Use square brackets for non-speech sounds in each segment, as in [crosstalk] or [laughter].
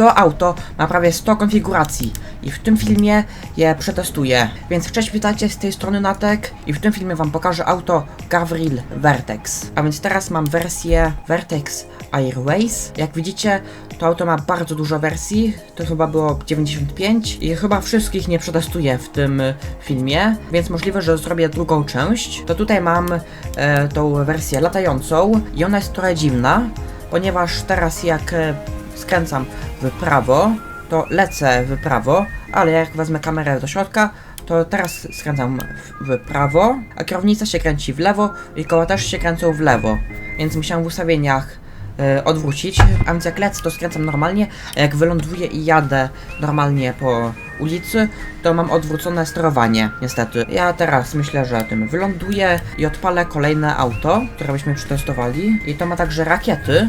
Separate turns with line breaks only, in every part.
To auto ma prawie 100 konfiguracji i w tym filmie je przetestuję. Więc cześć, witajcie z tej strony Natek i w tym filmie wam pokażę auto Gavril Vertex. A więc teraz mam wersję Vertex Airways. Jak widzicie, to auto ma bardzo dużo wersji, to chyba było 95 i chyba wszystkich nie przetestuję w tym filmie, więc możliwe, że zrobię drugą część. To tutaj mam e, tą wersję latającą i ona jest trochę dziwna, ponieważ teraz jak e, skręcam w prawo, to lecę w prawo, ale jak wezmę kamerę do środka, to teraz skręcam w, w prawo, a kierownica się kręci w lewo i koła też się kręcą w lewo, więc musiałem w ustawieniach e, odwrócić, a więc jak lecę to skręcam normalnie, a jak wyląduję i jadę normalnie po ulicy, to mam odwrócone sterowanie, niestety. Ja teraz myślę, że tym wyląduję i odpalę kolejne auto, które byśmy przetestowali. I to ma także rakiety,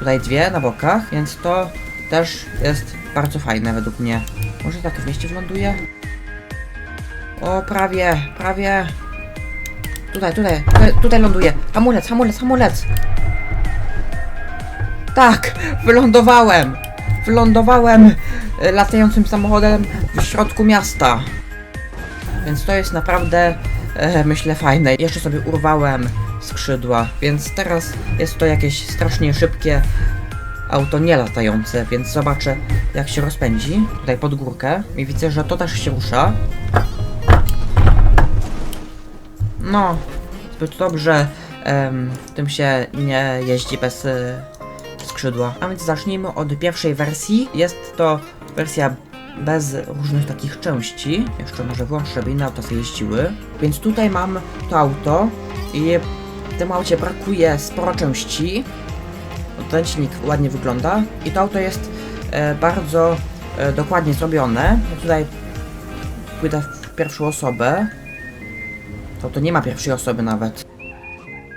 tutaj dwie na bokach, więc to też jest bardzo fajne według mnie. Może tak w mieście wyląduje? O, prawie, prawie. Tutaj, tutaj, tutaj, tutaj ląduje. Hamulec, hamulec, hamulec. Tak, wylądowałem. Wylądowałem e, latającym samochodem w środku miasta. Więc to jest naprawdę, e, myślę, fajne. Jeszcze sobie urwałem skrzydła, więc teraz jest to jakieś strasznie szybkie auto nie latające, więc zobaczę jak się rozpędzi. Tutaj pod górkę i widzę, że to też się rusza. No, zbyt dobrze em, tym się nie jeździ bez e, skrzydła. A więc zacznijmy od pierwszej wersji. Jest to wersja bez różnych takich części. Jeszcze może włączę, żeby inne auta jeździły. Więc tutaj mam to auto i tym aucie brakuje sporo części. Ten silnik ładnie wygląda i to auto jest e, bardzo e, dokładnie zrobione. Tutaj pójdę w pierwszą osobę. To to nie ma pierwszej osoby nawet.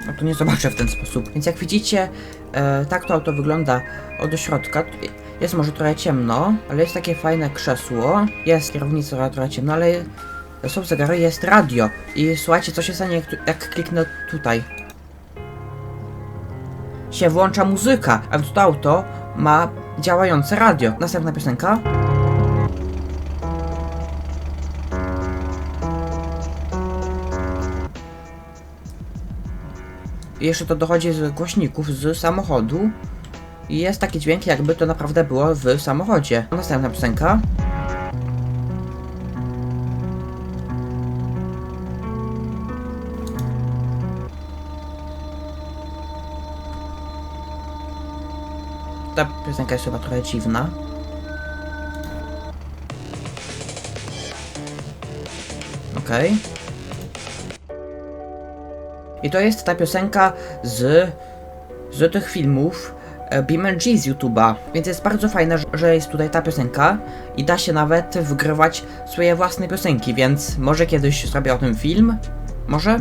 No to nie zobaczę w ten sposób. Więc jak widzicie, e, tak to auto wygląda od środka. Jest może trochę ciemno, ale jest takie fajne krzesło. Jest kierownica trochę ciemno, ale są zegary, jest radio. I słuchajcie, co się stanie, jak, jak kliknę tutaj. Się włącza muzyka, a to auto ma działające radio. Następna piosenka. Jeszcze to dochodzi z głośników z samochodu. I jest taki dźwięk, jakby to naprawdę było w samochodzie. Następna piosenka. Ta piosenka jest chyba trochę dziwna. Okej. I to jest ta piosenka z, z tych filmów e, BeamNG z YouTube'a. Więc jest bardzo fajne, że jest tutaj ta piosenka i da się nawet wgrywać swoje własne piosenki, więc może kiedyś zrobię o tym film? Może?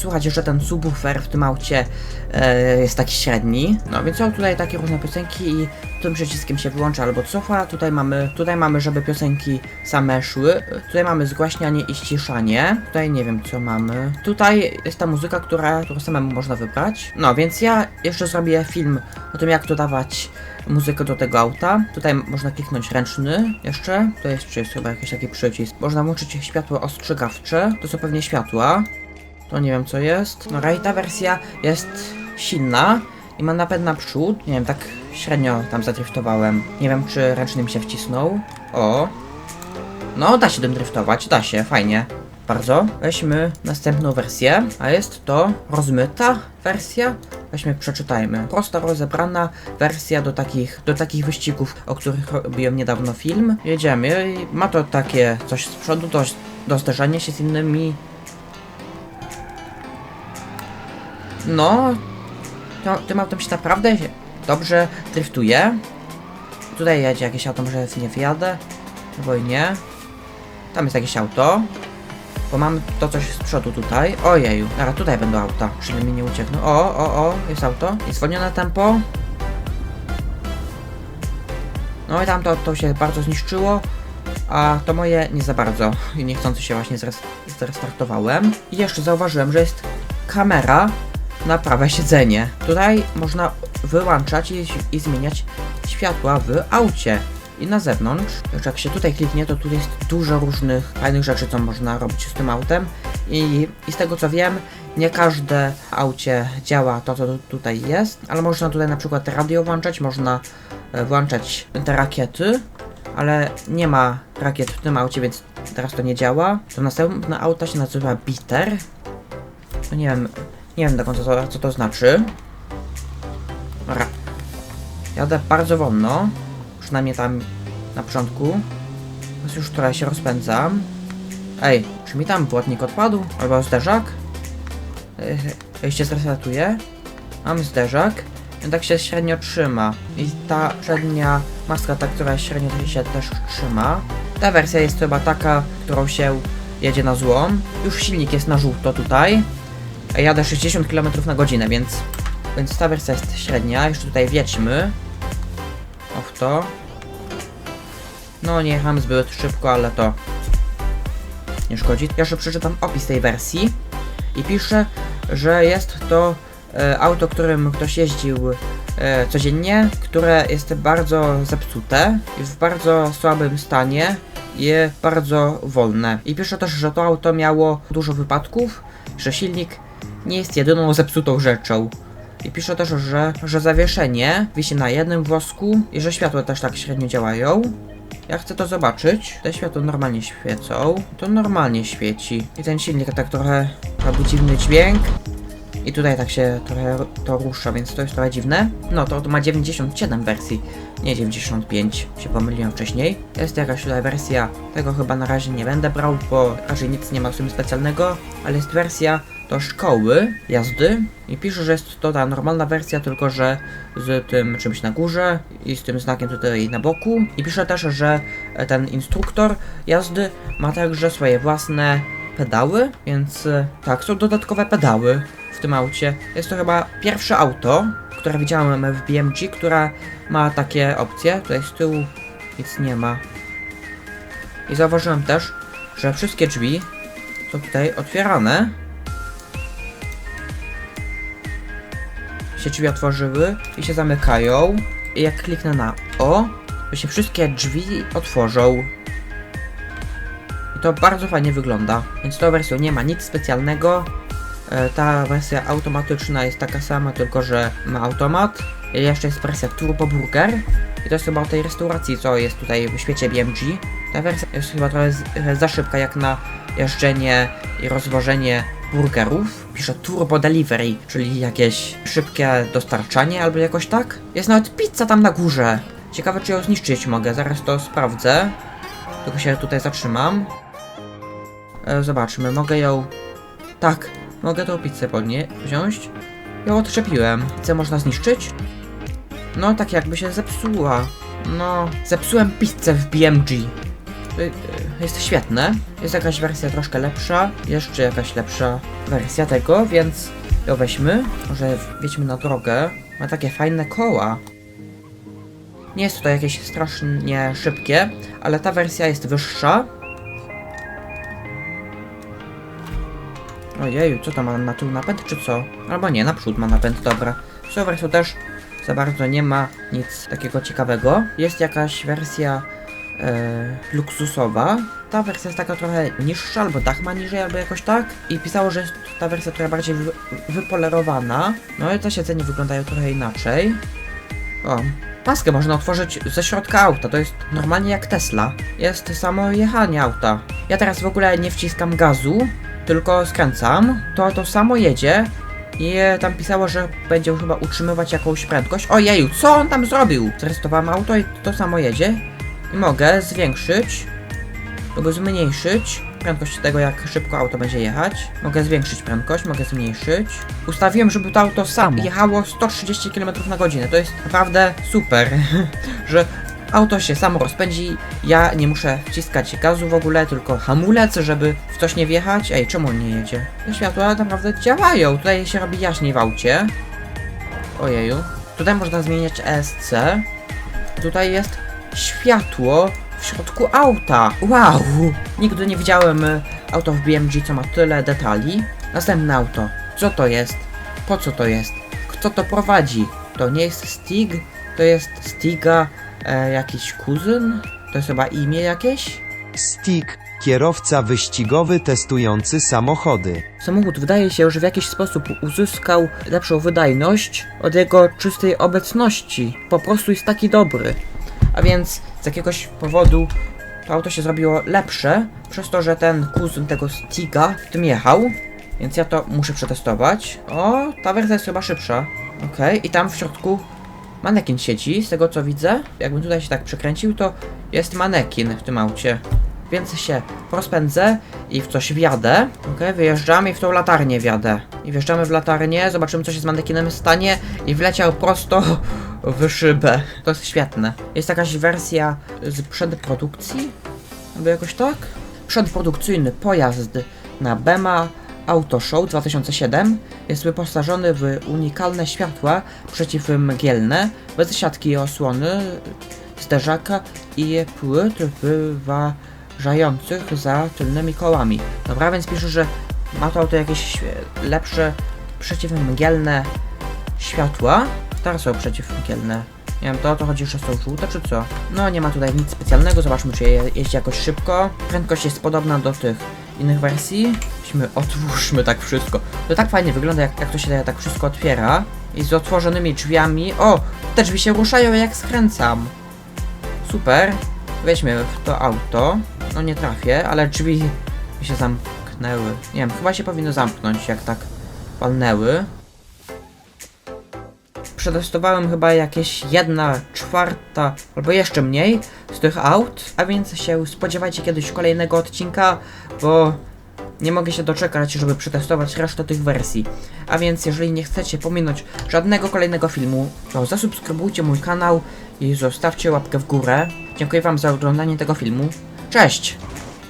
Słuchać, że ten subwoofer w tym aucie e, jest taki średni. No więc są tutaj takie różne piosenki i tym przyciskiem się wyłącza albo cofa. Tutaj mamy, tutaj mamy, żeby piosenki same szły. Tutaj mamy zgłaśnianie i ściszanie. Tutaj nie wiem co mamy. Tutaj jest ta muzyka, która, którą samemu można wybrać. No więc ja jeszcze zrobię film o tym jak dodawać muzykę do tego auta. Tutaj można kliknąć ręczny jeszcze. To jest, jest chyba jakiś taki przycisk. Można włączyć światło ostrzegawcze. To są pewnie światła. To nie wiem co jest. No ta wersja jest silna i ma napęd naprzód. Nie wiem, tak średnio tam zadriftowałem. Nie wiem czy ręczny mi się wcisnął. O. No, da się tym driftować, da się, fajnie. Bardzo. Weźmy następną wersję, a jest to rozmyta wersja. Weźmy, przeczytajmy. Prosta, rozebrana wersja do takich, do takich wyścigów, o których robiłem niedawno film. Jedziemy i ma to takie coś z przodu, do, do zderzenia się z innymi No, to, tym autem się naprawdę dobrze driftuje. Tutaj jedzie jakieś auto, może nie wyjadę. Albo nie. Tam jest jakieś auto. Bo mam to coś z przodu tutaj. Ojeju, teraz tutaj będą auta. Przynajmniej nie uciekną. O, o, o, jest auto. I zwolnione tempo. No i tam to, to się bardzo zniszczyło. A to moje nie za bardzo. I niechcący się właśnie zres- zrestartowałem. I jeszcze zauważyłem, że jest kamera na prawe siedzenie. Tutaj można wyłączać i, i zmieniać światła w aucie i na zewnątrz. Już jak się tutaj kliknie, to tu jest dużo różnych fajnych rzeczy, co można robić z tym autem. I, I z tego co wiem, nie każde aucie działa to, co tu- tutaj jest, ale można tutaj na przykład radio włączać, można e, włączać te rakiety, ale nie ma rakiet w tym aucie, więc teraz to nie działa. To następne auto się nazywa Bitter. No nie wiem, nie wiem do końca co, co to znaczy. Dobra. Jadę bardzo wolno, przynajmniej tam na początku. Teraz już trochę się rozpędzam. Ej, czy mi tam błotnik odpadł? Albo zderzak? Ej, się zresetuje. Mam zderzak. I tak się średnio trzyma. I ta przednia maska, ta, która średnio się też trzyma. Ta wersja jest chyba taka, którą się jedzie na złom. Już silnik jest na żółto tutaj. Jadę 60 km na godzinę, więc, więc ta wersja jest średnia. Jeszcze tutaj wiedźmy. O to. No nie jechałem zbyt szybko, ale to nie szkodzi. Jeszcze przeczytam opis tej wersji i pisze, że jest to e, auto, którym ktoś jeździł e, codziennie, które jest bardzo zepsute, jest w bardzo słabym stanie i bardzo wolne. I pisze też, że to auto miało dużo wypadków, że silnik nie jest jedyną zepsutą rzeczą. I pisze też, że, że zawieszenie wisi na jednym włosku i że światła też tak średnio działają. Ja chcę to zobaczyć. Te światła normalnie świecą. To normalnie świeci. I ten silnik tak trochę robi dziwny dźwięk. I tutaj tak się trochę to rusza, więc to jest trochę dziwne. No to ma 97 wersji, nie 95. Się pomyliłem wcześniej. Jest jakaś tutaj wersja, tego chyba na razie nie będę brał, bo raczej nic nie ma w tym specjalnego. Ale jest wersja do szkoły jazdy i pisze, że jest to ta normalna wersja, tylko że z tym czymś na górze i z tym znakiem tutaj na boku. I pisze też, że ten instruktor jazdy ma także swoje własne pedały, więc e, tak, są dodatkowe pedały w tym aucie. Jest to chyba pierwsze auto, które widziałem w BMG, która ma takie opcje. Tutaj z tyłu nic nie ma. I zauważyłem też, że wszystkie drzwi są tutaj otwierane. Się drzwi otworzyły i się zamykają. I jak kliknę na O, to się wszystkie drzwi otworzą. I to bardzo fajnie wygląda. Więc tą wersją nie ma nic specjalnego. E, Ta wersja automatyczna jest taka sama, tylko że ma automat. I jeszcze jest wersja Turbo Burger. I to jest chyba o tej restauracji, co jest tutaj w świecie BMG. Ta wersja jest chyba trochę za szybka, jak na jeżdżenie i rozwożenie burgerów. Pisze Turbo Delivery, czyli jakieś szybkie dostarczanie albo jakoś tak. Jest nawet pizza tam na górze. Ciekawe, czy ją zniszczyć mogę, zaraz to sprawdzę. Tylko się tutaj zatrzymam. E, zobaczmy, mogę ją... Tak, mogę tą pizzę podnie wziąć. Ją odczepiłem. Pizzę można zniszczyć? No, tak jakby się zepsuła. No, zepsułem pizzę w BMG. Jest świetne. Jest jakaś wersja troszkę lepsza. Jeszcze jakaś lepsza wersja tego, więc ją weźmy. Może wjedźmy na drogę. Ma takie fajne koła. Nie jest to jakieś strasznie szybkie, ale ta wersja jest wyższa. Ojeju, co to ma na tył napęd, czy co? Albo nie, naprzód ma napęd, dobra. Tą wersją też za bardzo nie ma nic takiego ciekawego. Jest jakaś wersja e, luksusowa. Ta wersja jest taka trochę niższa, albo dach ma niżej, albo jakoś tak. I pisało, że jest ta wersja trochę bardziej wy, wypolerowana. No i te siedzenie wyglądają trochę inaczej. O, paskę można otworzyć ze środka auta, to jest normalnie jak Tesla. Jest samo jechanie auta. Ja teraz w ogóle nie wciskam gazu, tylko skręcam. To to samo jedzie. I tam pisało, że będzie chyba utrzymywać jakąś prędkość. Ojeju, co on tam zrobił? Zrestowałem auto i to samo jedzie. I mogę zwiększyć lub zmniejszyć prędkość tego, jak szybko auto będzie jechać. Mogę zwiększyć prędkość, mogę zmniejszyć. Ustawiłem, żeby to auto samo jechało 130 km na godzinę. To jest naprawdę super, [laughs] że auto się samo rozpędzi. Ja nie muszę wciskać gazu w ogóle, tylko hamulec, żeby w coś nie wjechać. Ej, czemu on nie jedzie? Te światła naprawdę działają. Tutaj się robi jaśniej w aucie. Ojeju. Tutaj można zmieniać ESC. Tutaj jest światło w środku auta. Wow! Nigdy nie widziałem y, auto w BMG, co ma tyle detali. Następne auto. Co to jest? Po co to jest? Kto to prowadzi? To nie jest Stig? To jest Stiga e, jakiś kuzyn? To jest chyba imię jakieś?
Stick, kierowca wyścigowy testujący samochody.
Samochód wydaje się, że w jakiś sposób uzyskał lepszą wydajność od jego czystej obecności. Po prostu jest taki dobry. A więc z jakiegoś powodu to auto się zrobiło lepsze, przez to, że ten kuzyn tego Stiga w tym jechał. Więc ja to muszę przetestować. O, ta wersja jest chyba szybsza. Okej, i tam w środku manekin sieci, z tego co widzę. Jakbym tutaj się tak przekręcił, to jest manekin w tym aucie. Więc się rozpędzę i w coś wjadę. Okej, wyjeżdżam i w tą latarnię wjadę. I wjeżdżamy w latarnię, zobaczymy co się z manekinem stanie i wleciał prosto w szybę. To jest świetne. Jest jakaś wersja z przedprodukcji? Albo jakoś tak? Przedprodukcyjny pojazd na Bema Auto Show 2007 jest wyposażony w unikalne światła przeciwmgielne, bez siatki osłony, zderzaka i płyt wyważających za tylnymi kołami. Dobra, więc pisze, że ma to auto jakieś lepsze przeciwmgielne światła. Teraz są przeciwmgielne. Nie wiem, to o to chodzi, że są żółte, czy co? No, nie ma tutaj nic specjalnego, zobaczmy, czy je, jeździ jakoś szybko. Prędkość jest podobna do tych innych wersji. Weźmy, otwórzmy tak wszystko. To tak fajnie wygląda, jak, jak to się tak wszystko otwiera. I z otworzonymi drzwiami. O! Te drzwi się ruszają, jak skręcam. Super. Weźmy w to auto. No nie trafię, ale drzwi się zamknęły. Nie wiem, chyba się powinno zamknąć, jak tak palnęły. Przetestowałem chyba jakieś jedna czwarta, albo jeszcze mniej z tych aut, a więc się spodziewajcie kiedyś kolejnego odcinka, bo nie mogę się doczekać, żeby przetestować resztę tych wersji. A więc jeżeli nie chcecie pominąć żadnego kolejnego filmu, to zasubskrybujcie mój kanał i zostawcie łapkę w górę. Dziękuję wam za oglądanie tego filmu. Cześć!